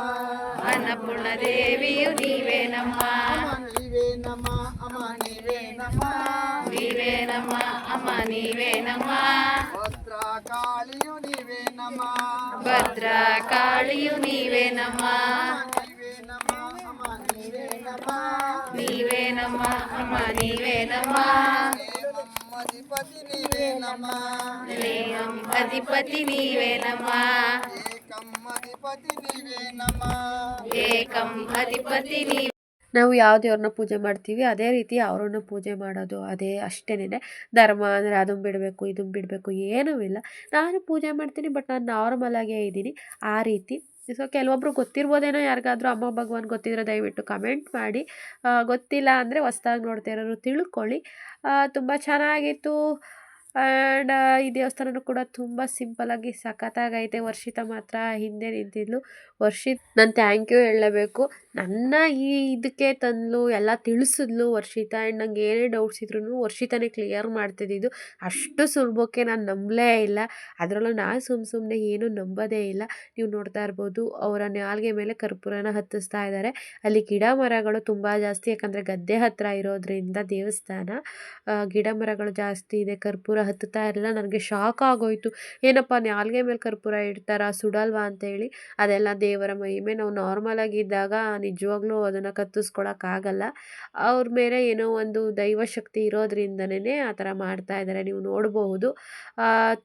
ಅನ್ನಪೂರ್ಣ ದೇವಿಯು ನೀವೇ ನಮ್ಮ ಅಮ್ಮ ನೀವೇ ನಮ್ಮ ಅಮ್ಮ ನೀವೇ ನಮ್ಮ ನೀವೇ ನಮ್ಮ ಅಮ್ಮ ನೀವೇ ನಮ್ಮ ಭದ್ರ ಕಾಳಿಯು ನೀವೇ ನಮ್ಮ ಭದ್ರ ಕಾಳಿಯು ನೀವೇ ನಮ್ಮ ನೀವೇ ನಮ್ಮ ಅಮ್ಮ ನೀವೇ ನಮ್ಮ ಅಧಿಪತಿ ನೀವೇ ನಾವು ಯಾವ ದೇವ್ರನ್ನ ಪೂಜೆ ಮಾಡ್ತೀವಿ, ಅದೇ ರೀತಿ ಅವ್ರನ್ನ ಪೂಜೆ ಮಾಡೋದು ಅದೇ ಅಷ್ಟೇನೆ ಧರ್ಮ ಅಂದರೆ ಅದನ್ನು ಬಿಡಬೇಕು, ಇದನ್ನು ಬಿಡಬೇಕು, ಏನೂ ಇಲ್ಲ. ನಾನು ಪೂಜೆ ಮಾಡ್ತೀನಿ, ಬಟ್ ನಾನು ನಾರ್ಮಲಾಗೇ ಇದ್ದೀನಿ. ಆ ರೀತಿ ಸೊ ಕೆಲವೊಬ್ರು ಗೊತ್ತಿರ್ಬೋದೇನೋ ಯಾರಿಗಾದರೂ ಅಮ್ಮ, ಭಗವಾನ್ ಗೊತ್ತಿದ್ರೆ ದಯವಿಟ್ಟು ಕಮೆಂಟ್ ಮಾಡಿ. ಗೊತ್ತಿಲ್ಲ ಅಂದರೆ ಹೊಸ್ದಾಗಿ ನೋಡ್ತಾ ಇರೋರು ತಿಳ್ಕೊಳ್ಳಿ. ತುಂಬ ಚೆನ್ನಾಗಿತ್ತು. ಆ್ಯಂಡ್ ಈ ದೇವಸ್ಥಾನನೂ ಕೂಡ ತುಂಬ ಸಿಂಪಲಾಗಿ ಸಖತ್ತಾಗೈತೆ. ವರ್ಷಿತ ಮಾತ್ರ ಹಿಂದೆ ನಿಂತಿದ್ಲು. ವರ್ಷಿತ್ ನಾನು ಥ್ಯಾಂಕ್ ಯು ಹೇಳಲೇಬೇಕು ನನ್ನ ಈ ಇದಕ್ಕೆ ತಂದ್ಲು, ಎಲ್ಲ ತಿಳಿಸಿದ್ಲು ವರ್ಷಿತ. ಆ್ಯಂಡ್ ನಂಗೆ ಏನೇ ಡೌಟ್ಸ್ ಇದ್ರೂ ವರ್ಷಿತನೇ ಕ್ಲಿಯರ್ ಮಾಡ್ತಿದ್ದಿದ್ದು. ಅಷ್ಟು ಸುಲಭಕ್ಕೆ ನಾನು ನಂಬಲೇ ಇಲ್ಲ. ಅದರಲ್ಲೂ ನಾನು ಸುಮ್ಮ ಸುಮ್ಮನೆ ಏನೂ ನಂಬೋದೇ ಇಲ್ಲ. ನೀವು ನೋಡ್ತಾ ಇರ್ಬೋದು, ಅವರ ನಾಲ್ಗೆ ಮೇಲೆ ಕರ್ಪೂರನ ಹತ್ತಿಸ್ತಾ ಇದ್ದಾರೆ ಅಲ್ಲಿ ಗಿಡ ಮರಗಳು ತುಂಬ ಜಾಸ್ತಿ. ಯಾಕಂದರೆ ಗದ್ದೆ ಹತ್ತಿರ ಇರೋದ್ರಿಂದ ದೇವಸ್ಥಾನ ಗಿಡ ಮರಗಳು ಜಾಸ್ತಿ ಇದೆ. ಕರ್ಪೂರ ಹತ್ತುತ್ತಾ ಇರಲಿಲ್ಲ. ನನಗೆ ಶಾಕ್ ಆಗೋಯ್ತು. ಏನಪ್ಪ ನಾಲ್ಗೆ ಮೇಲೆ ಕರ್ಪೂರ ಇಡ್ತಾರಾ, ಸುಡಲ್ವಾ ಅಂತೇಳಿ ಅದೆಲ್ಲ ದೇವರ ಮಹಿಮೆ. ನಾವು ನಾರ್ಮಲ್ ಆಗಿದ್ದಾಗ ನಿಜವಾಗ್ಲೂ ಅದನ್ನು ಕತ್ತಿಸ್ಕೊಳಕ್ಕಾಗಲ್ಲ ಅವ್ರ ಮೇಲೆ ಏನೋ ಒಂದು ದೈವ ಶಕ್ತಿ ಇರೋದ್ರಿಂದನೇ ಆ ಥರ ಮಾಡ್ತಾ ಇದ್ದಾರೆ. ನೀವು ನೋಡಬಹುದು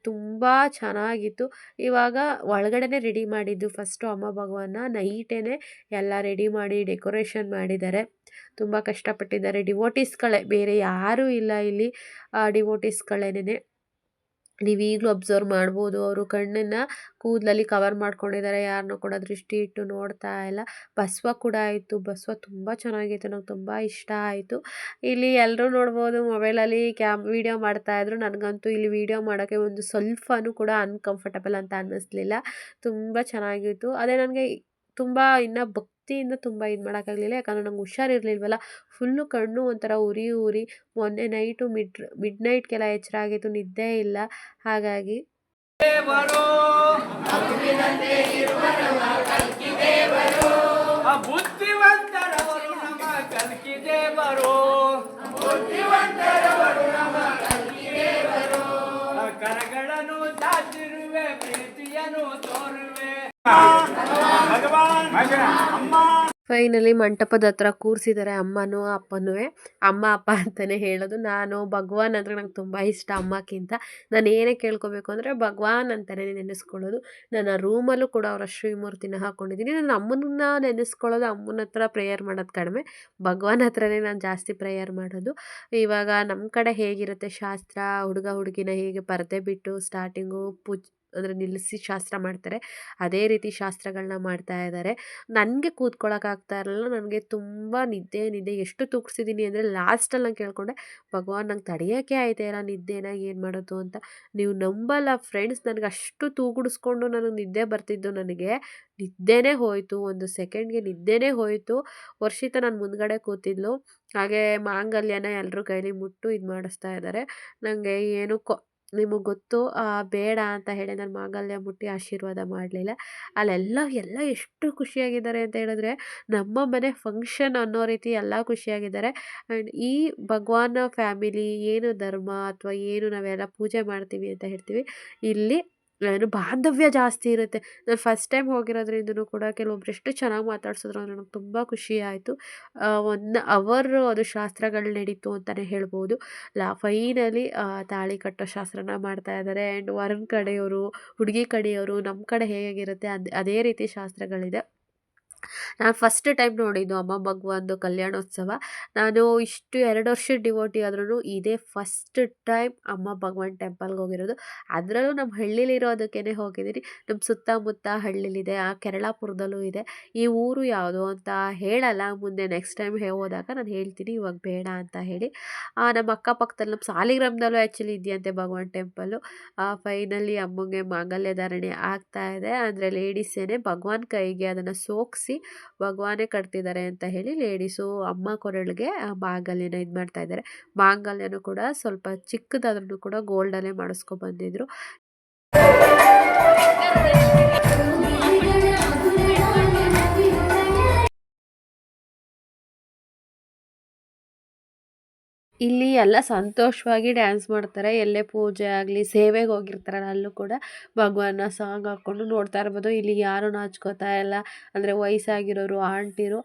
ತುಂಬ ಚೆನ್ನಾಗಿತ್ತು. ಇವಾಗ ಒಳಗಡೆನೆ ರೆಡಿ ಮಾಡಿದ್ದು ಫಸ್ಟು ಅಮ್ಮ ಭಗವಾನ ನೈಟೇ ಎಲ್ಲ ರೆಡಿ ಮಾಡಿ ಡೆಕೋರೇಷನ್ ಮಾಡಿದ್ದಾರೆ. ತುಂಬ ಕಷ್ಟಪಟ್ಟಿದ್ದಾರೆ. ಡಿವೋಟಿಸ್ಗಳೇ ಬೇರೆ ಯಾರೂ ಇಲ್ಲ ಇಲ್ಲಿ. ಡಿವೋಟೀಸ್ಗಳೇನೆ ನೀವು ಈಗಲೂ ಅಬ್ಸರ್ವ್ ಮಾಡ್ಬೋದು. ಅವರು ಕಣ್ಣನ್ನು ಕೂದಲಲ್ಲಿ ಕವರ್ ಮಾಡ್ಕೊಂಡಿದ್ದಾರೆ. ಯಾರನ್ನೂ ಕೂಡ ದೃಷ್ಟಿ ಇಟ್ಟು ನೋಡ್ತಾ ಇಲ್ಲ. ಬಸವ ಕೂಡ ಆಯಿತು. ಬಸವ ತುಂಬ ಚೆನ್ನಾಗಿತ್ತು ನಂಗೆ ತುಂಬ ಇಷ್ಟ ಆಯಿತು. ಇಲ್ಲಿ ಎಲ್ಲರೂ ನೋಡ್ಬೋದು. ಮೊಬೈಲಲ್ಲಿ ಕ್ಯಾಮ್, ವೀಡಿಯೋ ಮಾಡ್ತಾಯಿದ್ರು ನನಗಂತೂ ಇಲ್ಲಿ ವೀಡಿಯೋ ಮಾಡೋಕ್ಕೆ ಒಂದು ಸ್ವಲ್ಪನೂ ಕೂಡ ಅನ್ಕಂಫರ್ಟಬಲ್ ಅಂತ ಅನ್ನಿಸ್ಲಿಲ್ಲ. ತುಂಬ ಚೆನ್ನಾಗಿತ್ತು. ಅದೇ ನನಗೆ ತುಂಬ ಇನ್ನು ಭಕ್ತಿಯಿಂದ ತುಂಬ ಇದು ಮಾಡೋಕ್ಕಾಗಲಿಲ್ಲ. ಯಾಕಂದರೆ ನಂಗೆ ಹುಷಾರಿರ್ಲಿಲ್ವಲ್ಲ. ಫುಲ್ಲು ಕಣ್ಣು ಒಂಥರ ಉರಿ ಉರಿ. ಮೊನ್ನೆ ನೈಟು ಮಿಡ್ ಮಿಡ್ ನೈಟ್ಗೆಲ್ಲ ಎಚ್ಚರ ಆಗಿತ್ತು ನಿದ್ದೆ ಇಲ್ಲ. ಹಾಗಾಗಿ ಕರಗಳನ್ನು ಪ್ರೀತಿಯನ್ನು ತೋರುವೆ ಭಗವಾನ್ ಅಮ್ಮ ಫೈನಲಿ ಮಂಟಪದ ಹತ್ರ ಕೂರಿಸಿದ್ದಾರೆ ಅಮ್ಮನೂ ಅಪ್ಪನೂ ಅಮ್ಮ, ಅಪ್ಪ ಅಂತಲೇ ಹೇಳೋದು. ನಾನು ಭಗವಾನ್ ಅಂದರೆ ನಂಗೆ ತುಂಬ ಇಷ್ಟ ಅಮ್ಮಕ್ಕಿಂತ. ನಾನು ಏನೇ ಕೇಳ್ಕೊಬೇಕು ಅಂದರೆ ಭಗವಾನ್ ಅಂತಲೇ ನೆನೆಸ್ಕೊಳ್ಳೋದು. ನನ್ನ ರೂಮಲ್ಲೂ ಕೂಡ ಅವರ ಶ್ರೀಮೂರ್ತಿನ ಹಾಕ್ಕೊಂಡಿದ್ದೀನಿ ನಾನು ಅಮ್ಮನನ್ನ ನೆನೆಸ್ಕೊಳ್ಳೋದು ಅಮ್ಮನ ಹತ್ರ ಪ್ರೇಯರ್ ಮಾಡೋದು ಕಡಿಮೆ. ಭಗವಾನ್ ಹತ್ರನೇ ನಾನು ಜಾಸ್ತಿ ಪ್ರೇಯರ್ ಮಾಡೋದು. ಇವಾಗ ನಮ್ಮ ಕಡೆ ಹೇಗಿರುತ್ತೆ ಶಾಸ್ತ್ರ? ಹುಡುಗ, ಹುಡುಗಿನ ಹೇಗೆ ಪರದೆ ಬಿಟ್ಟು ಸ್ಟಾರ್ಟಿಂಗು ಪೂಜ್ ಅಂದರೆ ನಿಲ್ಲಿಸಿ ಶಾಸ್ತ್ರ ಮಾಡ್ತಾರೆ. ಅದೇ ರೀತಿ ಶಾಸ್ತ್ರಗಳನ್ನ ಮಾಡ್ತಾ ಇದ್ದಾರೆ ನನಗೆ ಕೂತ್ಕೊಳ್ಳೋಕ್ಕಾಗ್ತಾ ಇರಲಿಲ್ಲ ನನಗೆ ತುಂಬ ನಿದ್ದೆ ನಿದ್ದೆ. ಎಷ್ಟು ತೂಗಿಸಿದ್ದೀನಿ ಅಂದರೆ ಲಾಸ್ಟಲ್ಲಿ ನಾನು ಕೇಳ್ಕೊಂಡೆ, ಭಗವಾನ್, ನಂಗೆ ತಡೆಯೋಕ್ಕೆ ಆಯ್ತಾ ಇಲ್ಲ ನಿದ್ದೆನ ಏನು ಮಾಡೋದು? ಅಂತ. ನೀವು ನಂಬಲ್ಲ ಫ್ರೆಂಡ್ಸ್ ನನಗೆ ಅಷ್ಟು ತೂಗುಡಿಸ್ಕೊಂಡು ನನಗೆ ನಿದ್ದೆ ಬರ್ತಿದ್ದು ನನಗೆ ನಿದ್ದೆನೇ ಹೋಯಿತು. ಒಂದು ಸೆಕೆಂಡ್ಗೆ ನಿದ್ದೆನೇ ಹೋಯಿತು. ವರ್ಷಿತ ನಾನು ಮುಂದ್ಗಡೆ ಕೂತಿದ್ಲು. ಹಾಗೆ ಮಾಂಗಲ್ಯನ ಎಲ್ಲರೂ ಕೈಲಿ ಮುಟ್ಟು ಇದು ಮಾಡಿಸ್ತಾ ಇದ್ದಾರೆ ನನಗೆ ಏನು ಕೊ ನಿಮಗೆ ಗೊತ್ತು ಬೇಡ ಅಂತ ಹೇಳಿ ನಾನು ಮಾಂಗಲ್ಯ ಮುಟ್ಟಿ ಆಶೀರ್ವಾದ ಮಾಡಲಿಲ್ಲ. ಅಲ್ಲೆಲ್ಲ, ಎಲ್ಲ ಎಷ್ಟು ಖುಷಿಯಾಗಿದ್ದಾರೆ ಅಂತ ಹೇಳಿದ್ರೆ, ನಮ್ಮ ಮನೆ ಫಂಕ್ಷನ್ ಅನ್ನೋ ರೀತಿ ಎಲ್ಲ ಖುಷಿಯಾಗಿದ್ದಾರೆ. ಆ್ಯಂಡ್ ಈ ಭಗವಾನ್ ಫ್ಯಾಮಿಲಿ ಏನು ಧರ್ಮ ಅಥವಾ ಏನು ನಾವೆಲ್ಲ ಪೂಜೆ ಮಾಡ್ತೀವಿ ಅಂತ ಹೇಳ್ತೀವಿ, ಇಲ್ಲಿ ಏನು ಬಾಂಧವ್ಯ ಜಾಸ್ತಿ ಇರುತ್ತೆ. ನಾನು ಫಸ್ಟ್ ಟೈಮ್ ಹೋಗಿರೋದ್ರಿಂದನೂ ಕೂಡ ಕೆಲವೊಬ್ರು ಎಷ್ಟು ಚೆನ್ನಾಗಿ ಮಾತಾಡ್ಸಿದ್ರು ಅಂದರೆ ನನಗೆ ತುಂಬ ಖುಷಿ ಆಯಿತು. ಒನ್ ಅವರ್ ಅದು ಶಾಸ್ತ್ರಗಳು ನಡೀತು ಅಂತಲೇ ಹೇಳ್ಬೋದು. ಲಾ ಫೈನಲಿ ತಾಳಿ ಕಟ್ಟೋ ಶಾಸ್ತ್ರನ ಮಾಡ್ತಾ ಇದ್ದಾರೆ ಆ್ಯಂಡ್ ವರನ್ ಕಡೆಯವರು, ಹುಡುಗಿ ಕಡೆಯವರು ನಮ್ಮ ಕಡೆ ಹೇಗಿರುತ್ತೆ ಅದು, ಅದೇ ರೀತಿ ಶಾಸ್ತ್ರಗಳಿದೆ. ನಾನು ಫಸ್ಟ್ ಟೈಮ್ ನೋಡಿದ್ದು ಅಮ್ಮ ಭಗವಂದು ಕಲ್ಯಾಣೋತ್ಸವ. ನಾನು ಇಷ್ಟು ಎರಡು ವರ್ಷ ಡಿವೋಟಿ ಆದ್ರೂ ಇದೇ ಫಸ್ಟ್ ಟೈಮ್ ಅಮ್ಮ ಭಗವಾನ್ ಟೆಂಪಲ್ಗೆ ಹೋಗಿರೋದು. ಅದರಲ್ಲೂ ನಮ್ಮ ಹಳ್ಳಿಲಿರೋದಕ್ಕೇ ಹೋಗಿದ್ದೀನಿ. ನಮ್ಮ ಸುತ್ತಮುತ್ತ ಹಳ್ಳಿಲಿದೆ, ಆ ಕೆರಳಾಪುರದಲ್ಲೂ ಇದೆ. ಈ ಊರು ಯಾವುದು ಅಂತ ಹೇಳಲ್ಲ. ಮುಂದೆ ನೆಕ್ಸ್ಟ್ ಟೈಮ್ ಹೋದಾಗ ನಾನು ಹೇಳ್ತೀನಿ, ಇವಾಗ ಬೇಡ ಅಂತ ಹೇಳಿ. ನಮ್ಮ ಅಕ್ಕಪಕ್ಕದಲ್ಲಿ ನಮ್ಮ ಸಾಲಿಗ್ರಾಮದಲ್ಲೂ ಆ್ಯಕ್ಚುಲಿ ಇದೆಯಂತೆ ಭಗವಾನ್ ಟೆಂಪಲ್ಲು ಫೈನಲಿ ಅಮ್ಮಂಗೆ ಮಾಂಗಲ್ಯ ಧಾರಣೆ ಆಗ್ತಾ ಇದೆ. ಅಂದರೆ ಲೇಡೀಸೇನೆ ಭಗವಾನ್ ಕೈಗೆ ಅದನ್ನು ಸೋಗಿಸಿ ಭಗವಾನೇ ಕಟ್ತಿದ್ದಾರೆ ಅಂತ ಹೇಳಿ ಲೇಡೀಸು ಅಮ್ಮ ಕೊರಳಿಗೆ ಮಾಂಗಲ್ಯನ ಇದು ಮಾಡ್ತಾ ಇದ್ದಾರೆ ಮಾಂಗಲ್ಯನೂ ಕೂಡ ಸ್ವಲ್ಪ ಚಿಕ್ಕದಾದ್ರೂ ಕೂಡ ಗೋಲ್ಡಲ್ಲೇ ಮಾಡಿಸ್ಕೊ ಇಲ್ಲಿ ಎಲ್ಲ ಸಂತೋಷವಾಗಿ ಡ್ಯಾನ್ಸ್ ಮಾಡ್ತಾರೆ. ಎಲ್ಲೇ ಪೂಜೆ ಆಗಲಿ, ಸೇವೆಗೆ ಹೋಗಿರ್ತಾರೆ. ಅಲ್ಲೂ ಕೂಡ ಭಗವಾನ ಸಾಂಗ್ ಹಾಕ್ಕೊಂಡು ನೋಡ್ತಾ ಇರ್ಬೋದು. ಇಲ್ಲಿ ಯಾರು ನಾಚ್ಕೋತಾ ಇಲ್ಲ. ಅಂದರೆ ವಯಸ್ಸಾಗಿರೋರು, ಆಂಟಿರು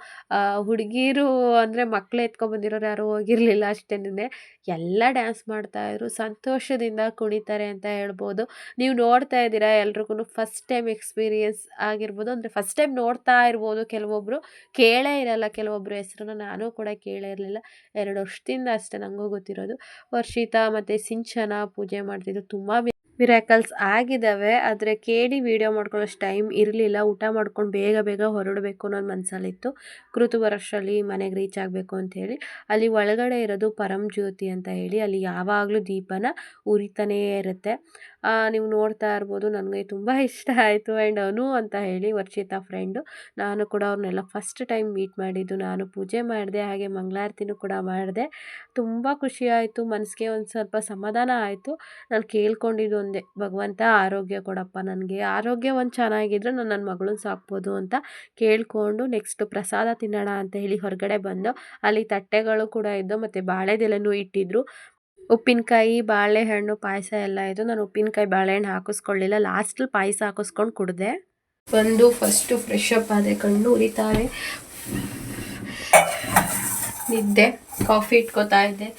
ಹುಡುಗಿರು ಅಂದರೆ ಮಕ್ಕಳು ಎತ್ಕೊಂಬಂದಿರೋರು ಯಾರೂ ಹೋಗಿರಲಿಲ್ಲ ಅಷ್ಟೇನೆ ಎಲ್ಲ ಡ್ಯಾನ್ಸ್ ಮಾಡ್ತಾಯಿದ್ರು ಸಂತೋಷದಿಂದ ಕುಣಿತಾರೆ ಅಂತ ಹೇಳ್ಬೋದು. ನೀವು ನೋಡ್ತಾ ಇದ್ದೀರಾ? ಎಲ್ರಿಗೂ ಫಸ್ಟ್ ಟೈಮ್ ಎಕ್ಸ್ಪೀರಿಯನ್ಸ್ ಆಗಿರ್ಬೋದು. ಅಂದರೆ ಫಸ್ಟ್ ಟೈಮ್ ನೋಡ್ತಾ ಇರ್ಬೋದು ಕೆಲವೊಬ್ಬರು ಕೇಳೇ ಇರಲ್ಲ. ಕೆಲವೊಬ್ಬರು ಹೆಸ್ರನ್ನ ನಾನು ಕೂಡ ಕೇಳೇ ಇರಲಿಲ್ಲ. ಎರಡು ವರ್ಷದಿಂದ ಅಷ್ಟೇ. ನನಗೂ ಗೊತ್ತಿರೋದು. ವರ್ಷಿತಾ ಮತ್ತು ಸಿಂಚನ ಪೂಜೆ ಮಾಡ್ತಿದ್ರು. ತುಂಬ ಮಿರಾಕಲ್ಸ್ ಆಗಿದ್ದಾವೆ ಆದರೆ ಕೇಳಿ ವೀಡಿಯೋ ಮಾಡ್ಕೊಳ್ಳೋಷ್ಟು ಟೈಮ್ ಇರಲಿಲ್ಲ. ಊಟ ಮಾಡ್ಕೊಂಡು ಬೇಗ ಬೇಗ ಹೊರಡಬೇಕು ಅನ್ನೋದು ಮನಸ್ಸಲ್ಲಿತ್ತು ಕೃತು ವರ್ಷಲ್ಲಿ ಮನೆಗೆ ರೀಚ್ ಆಗಬೇಕು ಅಂಥೇಳಿ ಅಲ್ಲಿ ಒಳಗಡೆ ಇರೋದು ಪರಂ ಜ್ಯೋತಿ ಅಂತ ಹೇಳಿ. ಅಲ್ಲಿ ಯಾವಾಗಲೂ ದೀಪನ ಉರಿತಾನೇ ಇರುತ್ತೆ. ನೀವು ನೋಡ್ತಾ ಇರ್ಬೋದು, ನನಗೆ ತುಂಬ ಇಷ್ಟ ಆಯಿತು ಆ್ಯಂಡ್ ಅನು ಅಂತ ಹೇಳಿ ವರ್ಷಿತಾ ಫ್ರೆಂಡು ನಾನು ಕೂಡ ಅವ್ರನ್ನೆಲ್ಲ ಫಸ್ಟ್ ಟೈಮ್ ಮೀಟ್ ಮಾಡಿದ್ದು. ನಾನು ಪೂಜೆ ಮಾಡಿದೆ, ಹಾಗೆ ಮಂಗಳಾರತಿನೂ ಕೂಡ ಮಾಡಿದೆ. ತುಂಬ ಖುಷಿ ಆಯಿತು ಮನಸ್ಸಿಗೆ ಒಂದು ಸ್ವಲ್ಪ ಸಮಾಧಾನ ಆಯಿತು. ನಾನು ಕೇಳ್ಕೊಂಡಿದ್ದು ಒಂದೇ, ಭಗವಂತ ಆರೋಗ್ಯ ಕೊಡಪ್ಪ ನನಗೆ. ಆರೋಗ್ಯ ಒಂದು ಚೆನ್ನಾಗಿದ್ರೆ ನಾನು ನನ್ನ ಮಗಳನ್ನ ಸಾಕ್ಬೋದು ಅಂತ ಕೇಳಿಕೊಂಡು ನೆಕ್ಸ್ಟ್ ಪ್ರಸಾದ ತಿನ್ನೋಣ ಅಂತ ಹೇಳಿ ಹೊರಗಡೆ ಬಂದು, ಅಲ್ಲಿ ತಟ್ಟೆಗಳು ಕೂಡ ಇದ್ದು ಮತ್ತು ಬಾಳೆದೆಲೆನೂ ಇಟ್ಟಿದ್ರು. ಉಪ್ಪಿನಕಾಯಿ, ಬಾಳೆಹಣ್ಣು, ಪಾಯಸ ಎಲ್ಲ ಇದು ನಾನು ಉಪ್ಪಿನಕಾಯಿ, ಬಾಳೆಹಣ್ಣು ಹಾಕಿಸ್ಕೊಳ್ಳಿಲ್ಲ. ಲಾಸ್ಟಲ್ಲಿ ಪಾಯಸ ಹಾಕಿಸ್ಕೊಂಡು ಕುಡಿದೆ. ಬಂದು ಫಸ್ಟು ಫ್ರೆಶ್ ಅಪ್ ಆದೆ ಕಣ್ಣು ಉರಿತಾರೆ. ನಿದ್ದೆ ಕಾಫಿ ಇಟ್ಕೋತಾ ಇದ್ದೆ.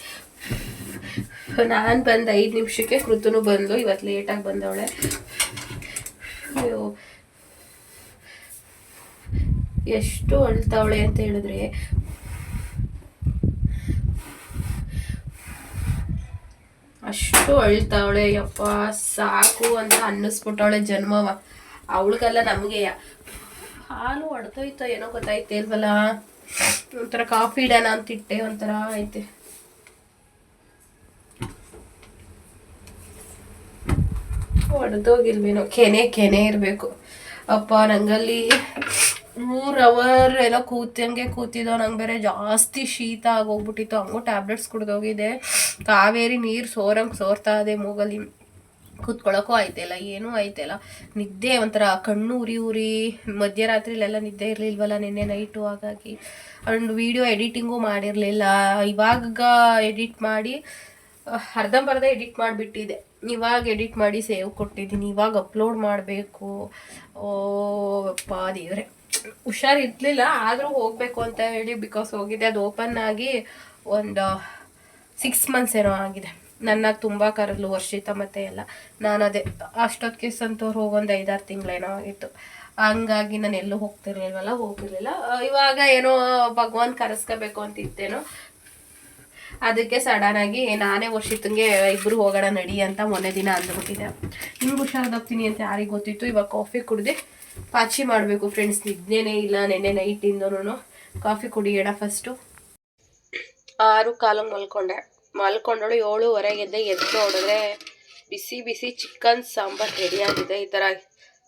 ನಾನು ಬಂದ ಐದು ನಿಮಿಷಕ್ಕೆ ಕೃತನು ಬಂದು ಇವತ್ತು ಲೇಟಾಗಿ ಬಂದವಳೆ. ಅಯ್ಯೋ. ಎಷ್ಟು ಅಳ್ತಾವಳೆ ಅಂತ ಹೇಳಿದ್ರೆ ಅಷ್ಟು ಅಳ್ತಾವಳೆ ಯಪ್ಪ ಸಾಕು ಅಂತ ಅನ್ನಿಸ್ಬಿಟ್ಟವಳೆ ಜನ್ಮವ. ಅವಳಿಗೆಲ್ಲ ನಮಗೆ ಹಾಲು ಹೊಡೆದೋಯ್ತೋ ಏನೋ ಗೊತ್ತಾಯ್ತೆ ಇಲ್ವಲ್ಲ? ಒಂಥರ ಕಾಫಿ ಇಡೋಣ ಅಂತ ಇಟ್ಟೆ ಒಂಥರ ಐತೆ. ಹೊಡೆದೋಗಿಲ್ವೇನೋ ಕೆನೆ ಕೆನೆ ಇರಬೇಕು. ಅಪ್ಪ, ನಂಗಲ್ಲಿ ಮೂರು ಅವರ್ ಎಲ್ಲ ಕೂತಂಗೆ ಕೂತಿದ್ದೋ, ನಂಗೆ ಬೇರೆ ಜಾಸ್ತಿ ಶೀತ ಆಗೋಗ್ಬಿಟ್ಟಿತ್ತು. ಹಂಗೂ ಟ್ಯಾಬ್ಲೆಟ್ಸ್ ಕುಡ್ದೋಗಿದೆ. ಕಾವೇರಿ ನೀರು ಸೋರಂಗೆ ಸೋರ್ತಾ ಇದೆ ಮೂಗಲ್ಲಿ. ಕೂತ್ಕೊಳ್ಳೋಕ್ಕೂ ಆಯ್ತಿಲ್ಲ ಏನೂ ಆಯ್ತಿಲ್ಲ ನಿದ್ದೆ ಒಂಥರ ಕಣ್ಣು ಉರಿ ಉರಿ, ಮಧ್ಯರಾತ್ರಿಲೆಲ್ಲ ನಿದ್ದೆ ಇರಲಿಲ್ವಲ್ಲ ನಿನ್ನೆ ನೈಟು ಹಾಗಾಗಿ. ಅಂಡ್ ವಿಡಿಯೋ ಎಡಿಟಿಂಗು ಮಾಡಿರಲಿಲ್ಲ. ಇವಾಗ ಎಡಿಟ್ ಮಾಡಿ, ಅರ್ಧಂಬರ್ಧ ಎಡಿಟ್ ಮಾಡಿಬಿಟ್ಟಿದೆ. ಇವಾಗ ಎಡಿಟ್ ಮಾಡಿ ಸೇವ್ ಕೊಟ್ಟಿದ್ದೀನಿ. ಇವಾಗ ಅಪ್ಲೋಡ್ ಮಾಡಬೇಕು. ಓ ಅಪ್ಪ ದೇವ್ರೆ. ಹುಷಾರಿರ್ಲಿಲ್ಲ, ಆದರೂ ಹೋಗಬೇಕು ಅಂತ ಹೇಳಿ ಬಿಕಾಸ್ ಹೋಗಿದ್ದೆ ಅದು ಓಪನ್ ಆಗಿ ಒಂದು ಸಿಕ್ಸ್ ಮಂತ್ಸ್ ಏನೋ ಆಗಿದೆ. ನನ್ನ ತುಂಬ ಕರಲು ವರ್ಷಿತ ಮತ್ತೆ ಎಲ್ಲ. ನಾನು ಅದೇ, ಅಷ್ಟೊತ್ತಿಗೆ ಸಂತೋರ್ ಹೋಗೊಂದು ಐದಾರು ತಿಂಗಳೇನೋ ಆಗಿತ್ತು. ಹಂಗಾಗಿ ನಾನು ಎಲ್ಲೂ ಹೋಗ್ತಿರ್ಲಿಲ್ವಲ್ಲ ಹೋಗಿರ್ಲಿಲ್ಲ ಇವಾಗ ಏನೋ ಭಗವಾನ್ ಕರೆಸ್ಕೋಬೇಕು ಅಂತ ಇತ್ತೇನೋ ಅದಕ್ಕೆ ಸಡನ್ ಆಗಿ ನಾನೇ ವರ್ಷಿತಂಗೆ ಇಬ್ರು ಹೋಗೋಣ ನಡಿ ಅಂತ ಮೊನ್ನೆ ದಿನ ಅಂದ್ಬಿಟ್ಟಿದ್ದೆ. ನಿಮ್ಗೆ ಹುಷಾರ್ದೋಗ್ತೀನಿ ಅಂತ ಯಾರಿಗೆ ಗೊತ್ತಿತ್ತು, ಇವಾಗ ಕಾಫಿ ಕುಡ್ದು. ಪಾಚಿ ಮಾಡಬೇಕು ಫ್ರೆಂಡ್ಸ್ ನಿದ್ದೆನೇ ಇಲ್ಲ, ನೆನ್ನೆ ನೈಟಿಂದನೂ ಕಾಫಿ ಕುಡಿಯೋಣ ಫಸ್ಟು ಆರು ಕಾಲು ಮಲ್ಕೊಂಡೆ. ಮಲ್ಕೊಂಡಳು ಏಳುವರೆ ಎದ್ದೆ ಎದ್ದು ನೋಡಿದ್ರೆ ಬಿಸಿ ಬಿಸಿ ಚಿಕನ್ ಸಾಂಬಾರ್ ರೆಡಿಯಾಗಿದೆ ಈ ಥರ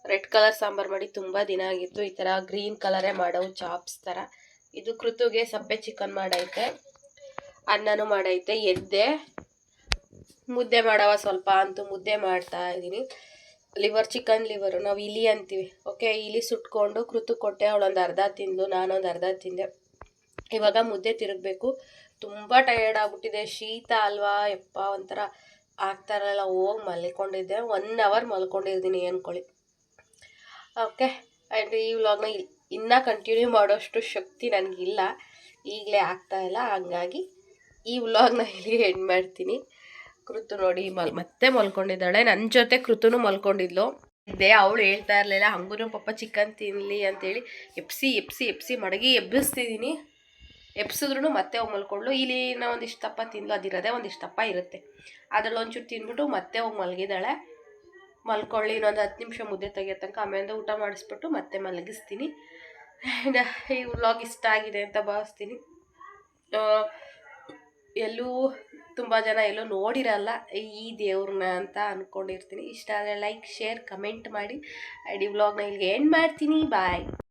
ರೆಡ್ ಕಲರ್ ಸಾಂಬಾರು ಮಾಡಿ ತುಂಬ ದಿನ ಆಗಿತ್ತು. ಈ ಥರ ಗ್ರೀನ್ ಕಲರೇ ಮಾಡೋ ಚಾಪ್ಸ್ ಥರ ಇದು ಕೃತುಗೆ ಸಪ್ಪೆ ಚಿಕನ್ ಮಾಡೈತೆ. ಅನ್ನನೂ ಮಾಡೈತೆ. ಎದ್ದೆ. ಮುದ್ದೆ ಮಾಡವ ಸ್ವಲ್ಪ ಅಂತೂ ಮುದ್ದೆ ಮಾಡ್ತಾ ಇದ್ದೀನಿ. ಲಿವರ್ ಚಿಕನ್ ಲಿವರು ನಾವು ಇಲಿ ಅಂತೀವಿ. ಓಕೆ ಇಲಿ ಸುಟ್ಕೊಂಡು ಕೃತು ಕೊಟ್ಟೆ, ಅವಳೊಂದು ಅರ್ಧ ತಿಂದು ನಾನೊಂದು ಅರ್ಧ ತಿಂದೆ. ಇವಾಗ ಮುದ್ದೆ ತಿರುಗಬೇಕು. ತುಂಬ ಟಯರ್ಡ್ ಆಗ್ಬಿಟ್ಟಿದೆ. ಶೀತ ಅಲ್ವಾ? ಯಪ್ಪ, ಒಂಥರ ಆಗ್ತಾ ಇರಲ್ಲ ಹೋಗಿ ಮಲ್ಕೊಂಡಿದ್ದೆ. ಒನ್ ಅವರ್ ಮಲ್ಕೊಂಡಿದ್ದೀನಿ ಅಂದ್ಕೊಳ್ಳಿ ಓಕೆ ಆ್ಯಂಡ್ ಈ ವ್ಲಾಗ್ನ ಇನ್ನೂ ಕಂಟಿನ್ಯೂ ಮಾಡೋಷ್ಟು ಶಕ್ತಿ ನನಗಿಲ್ಲ. ಈಗಲೇ ಆಗ್ತಾಯಿಲ್ಲ ಹಂಗಾಗಿ ಈ ವ್ಲಾಗ್ನ ಇಲ್ಲಿ ಎಂಡ್ ಮಾಡ್ತೀನಿ. ಕೃತು ನೋಡಿ ಮಲ್, ಮತ್ತೆ ಮಲ್ಕೊಂಡಿದ್ದಾಳೆ. ನನ್ನ ಜೊತೆ ಕೃತುನು ಮಲ್ಕೊಂಡಿದ್ಲು. ಇದ್ದೆ ಅವಳು ಹೇಳ್ತಾ ಇರಲಿಲ್ಲ ಹಂಗೂ ಪಪ್ಪ ಚಿಕನ್ ತಿನ್ನಲಿ ಅಂತೇಳಿ. ಎಪ್ಸಿ ಎಪ್ಸಿ ಎಪ್ಸಿ ಮಡಗಿ ಎಬ್ಬಿಸ್ತಿದ್ದೀನಿ ಎಬ್ಸಿದ್ರು ಮತ್ತೆ ಹೋಗಿ ಮಲ್ಕೊಂಡ್ಲು ಇಲ್ಲಿ ನಾ ಒಂದಿಷ್ಟು ತಪ್ಪ ತಿಂದ್ಲು ಅದಿರೋದೇ ಒಂದಿಷ್ಟು ತಪ್ಪ ಇರುತ್ತೆ. ಅದ್ರಲ್ಲಿ ಒಂಚೂರು ತಿಂದ್ಬಿಟ್ಟು ಮತ್ತೆ ಹೋಗಿ ಮಲಗಿದ್ದಾಳೆ. ಮಲ್ಕೊಳ್ಳಿ, ಇನ್ನೊಂದು ಹತ್ತು ನಿಮಿಷ ಮುದ್ದೆ ತೆಗಿಯೋ ತನಕ ಆಮೇಲೆ ಊಟ ಮಾಡಿಸ್ಬಿಟ್ಟು ಮತ್ತೆ ಮಲಗಿಸ್ತೀನಿ. ಆ್ಯಂಡ್ ಈ ವ್ಲಾಗ್ ಇಷ್ಟ ಆಗಿದೆ ಅಂತ ಭಾವಿಸ್ತೀನಿ. ಎಲ್ಲೂ ತುಂಬ ಜನ ಎಲ್ಲೂ ನೋಡಿರಲ್ಲ ಈ ದೇವ್ರನ್ನ ಅಂತ ಅಂದ್ಕೊಂಡಿರ್ತೀನಿ ಇಷ್ಟ ಆದರೆ ಲೈಕ್ ಶೇರ್ ಕಮೆಂಟ್ ಮಾಡಿ. ಈ ವ್ಲಾಗ್ನ ಇಲ್ಲಿಗೆ ಎಂಡ್ ಮಾಡ್ತೀನಿ. ಬಾಯ್